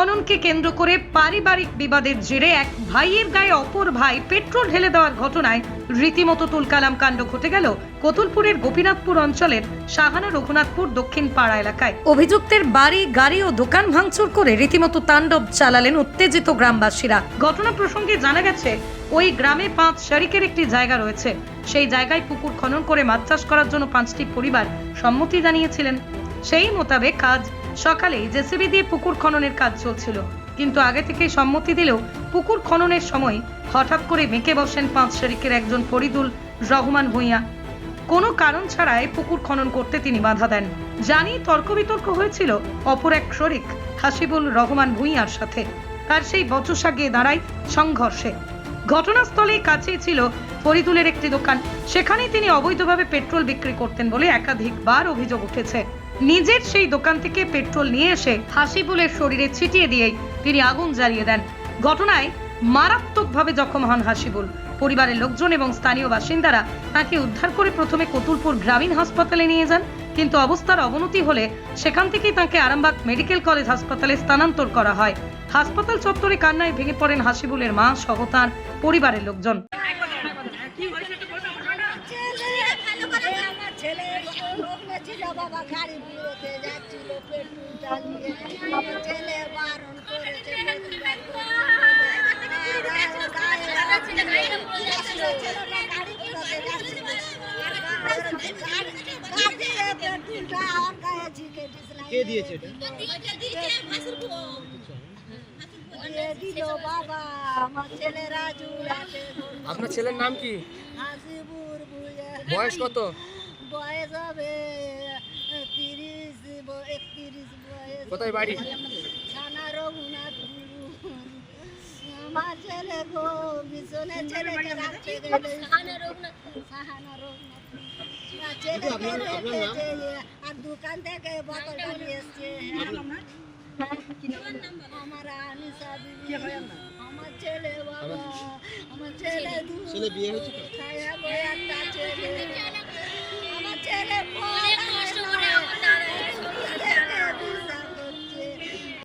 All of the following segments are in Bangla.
খননকে কেন্দ্র করে পারিবারিক বিবাদের জেরে এক ভাইয়ের গায়ে অপর ভাই পেট্রোল ঢেলে দেওয়ার ঘটনায় রীতিমতো তুলকালাম কাণ্ড ঘটে গেল কতুলপুরের গোপীনাথপুর অঞ্চলের সাহানা রঘুনাথপুর দক্ষিণ পাড়া এলাকায়। অভিযুক্তের বাড়ি, গাড়ি ও দোকান ভাঙচুর করে রীতিমতো তাণ্ডব চালালেন উত্তেজিত গ্রামবাসীরা। ঘটনা প্রসঙ্গে জানা গেছে, ওই গ্রামে পাঁচ শারিকের একটি জায়গা রয়েছে। সেই জায়গায় পুকুর খনন করে মাছ চাষ করার জন্য পাঁচটি পরিবার সম্মতি জানিয়েছিলেন। সেই মোতাবেক কাজ সকালেই জেসিবি দিয়ে পুকুর খননের কাজ চলছিল। কিন্তু আগে থেকে সম্মতি দিলেও পুকুর খননের সময় হঠাৎ করে মেকে বসেন পাঁচ শরিকের একজন ফরিদুল রহমান ভূঁইয়া। কোনো কারণ ছাড়াই পুকুর খনন করতে তিনি বাধা দেন। জানি তর্ক বিতর্ক হয়েছিল অপর এক শরিক, হাসিবুল রহমান ভূঁইয়ার সাথে। তার সেই বচসা গিয়ে দাঁড়ায় সংঘর্ষে। ঘটনাস্থলে কাছেই ছিল ফরিদুলের একটি দোকান। সেখানেই তিনি অবৈধভাবে পেট্রোল বিক্রি করতেন বলে একাধিকবার অভিযোগ উঠেছে। নিজের সেই দোকান থেকে পেট্রোল নিয়ে এসে হাসিবুলের শরীরে ছিটিয়ে দিয়েই তিনি আগুন জ্বালিয়ে দেন। ঘটনায় মারাত্মকভাবে জখম হন হাসিবুল। পরিবারের লোকজন এবং স্থানীয় বাসিন্দারা তাকে উদ্ধার করে প্রথমে কতুলপুর গ্রামীণ হাসপাতালে নিয়ে যান, কিন্তু অবস্থার অবনতি হলে সেখান থেকেই তাকে আরামবাগ মেডিকেল কলেজ হাসপাতালে স্থানান্তর করা হয়। হাসপাতাল চত্বরে কান্নায় ভেঙে পড়েন হাসিবুলের মা সহ তার পরিবারের লোকজন ছেলে আমার ছেলে ওখানে ছিল বাবা গাড়ি বিরোধে যাচ্ছিল পেট্রোল জ্বালিয়ে আমার ছেলে বারণ করেছে কে দিয়েছে দিল বাবা আমার ছেলে রাজু আপনার ছেলের নাম কি? বয়স কত? বয়স হবে কোথায় বাড়ি আমার ছেলে গো মিশনে ছেলেকে রাখতে গেলে সাহানা রঘুনাথপুর আর ছেলেকে রেখেছে আর দোকান থেকে বোতলটা নিয়ে এসছে আমার আনিসা আমার ছেলে বাবা আমার ছেলে বিয়ে হয়েছে খায়া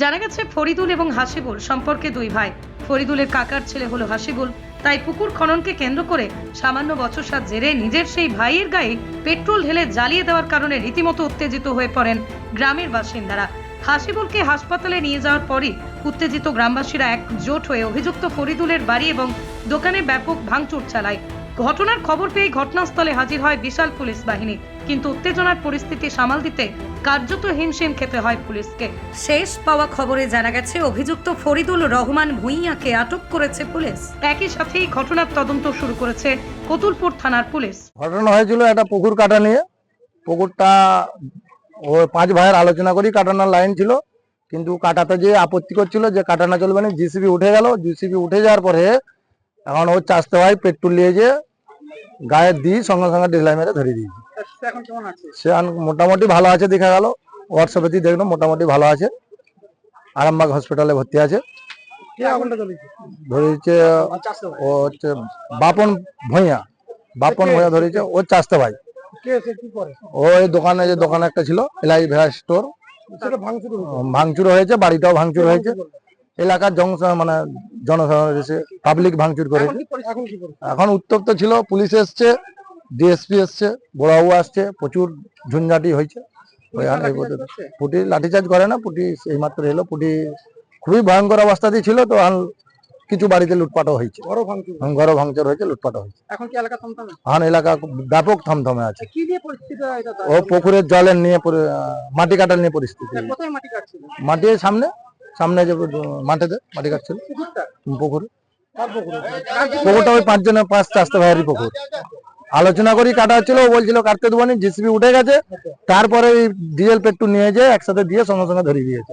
জানা গেছে, ফরিদুল এবং হাসিবুল সম্পর্কে দুই ভাই। ফরিদুলের কাকার ছেলে হলো হাসিবুল। তাই পুকুর খননকে কেন্দ্র করে সামান্য বচসার জেরে নিজের সেই ভাইয়ের গায়ে পেট্রোল ঢেলে জ্বালিয়ে দেওয়ার কারণে রীতিমতো উত্তেজিত হয়ে পড়েন গ্রামের বাসিন্দারা। হাসিবুলকে হাসপাতালে নিয়ে যাওয়ার পরই উত্তেজিত গ্রামবাসীরা এক জোট হয়ে অভিযুক্ত ফরিদুলের বাড়ি এবং দোকানে ব্যাপক ভাঙচুর চালায়। ঘটনার খবর পেয়ে ঘটনাস্থলে হাজির হয় বিশাল পুলিশ বাহিনী। কিন্তু উত্তেজনার পরিস্থিতি সামাল দিতে কার্যত হিমশিম খেতে হয় পুলিশকে। শেষ পাওয়া খবরে জানা গেছে অভিযুক্ত ফরিদুল রহমান ভুঁইয়াকে আটক করেছে পুলিশ। একই সাথে ঘটনার তদন্ত শুরু করেছে কতুলপুর থানার পুলিশ। ঘটনা হয়েছিল একটা পুকুর কাটা নিয়ে। পুকুরটা ও পাঁচ ভাইয়ের আলোচনা করেই কাটানোর লাইন ছিল। কিন্তু কাটাতে যে আপত্তি করছিল যে কাটানো চলবে না। জিসিবি উঠে গেল। জিসিবি উঠে যাওয়ার পরে এখন ও চাষতে ভাই পেট্রোল নিয়ে যে গায়ে দিই সঙ্গে সঙ্গে ডিসলাই মেরে ধরে দিয়েছি। সে মোটামুটি ভালো আছে দেখা গেল। হোয়াটসঅ্যাপে দিয়ে দেখল মোটামুটি ভালো আছে। আরামবাগ হসপিটালে ভর্তি আছে। ধরেছে? ও হচ্ছে বাপন ভূঁইয়া। বাপন ভূঁইয়া ধরেছে ও চাষতে ভাই। ও ওই দোকানে যে দোকান একটা ছিল এলাই ভেড়া স্টোর সেটা ভাঙচুর হয়েছে। ভাঙচুর হয়েছে বাড়িটাও ভাঙচুর হয়েছে। এলাকার মানে জনসাধারণ এসে পাবলিক ভাঙচুর করে। এখন উত্তপ্ত ছিল পুলিশ এসছে ডিএসপি এসছে বড়াবু আসছে প্রচুর ঝুঞ্ঝাটি হয়েছে। পুটি লাঠিচার্জ করে না পুটি এই মাত্র এলো পুটি খুবই ভয়ঙ্কর অবস্থাতেই ছিল তো কিছু বাড়িতে লুটপাটও হয়েছে। বড় ভাঙচুর। ঘর ভাঙচুর হয়েছে লুটপাটও হয়েছে। এখন কি এলাকা থমথমে? এখন এলাকা ব্যাপক থমথমে আছে। কি দিয়ে পরিস্থিতি ও পুকুরের জলের নিয়ে মাটি কাটার নিয়ে পরিস্থিতি। কোথায় মাটি কাটছিল? মাটি সামনে সামনে যে মাঠেতে মাটি কাটছিল। পুকুর। পুকুরে পুকুরটা ওই পাঁচজনের পাঁচ চাষতে ভাইয়েরই পুকুর। আলোচনা করি কাটা হচ্ছিল ও বলছিল কাটতে দেবো জিসিবি উঠে গেছে তারপরে ওই ডিজেল পেট্রোল নিয়ে যেয়ে একসাথে দিয়ে সঙ্গে সঙ্গে ধরিয়ে দিয়েছে।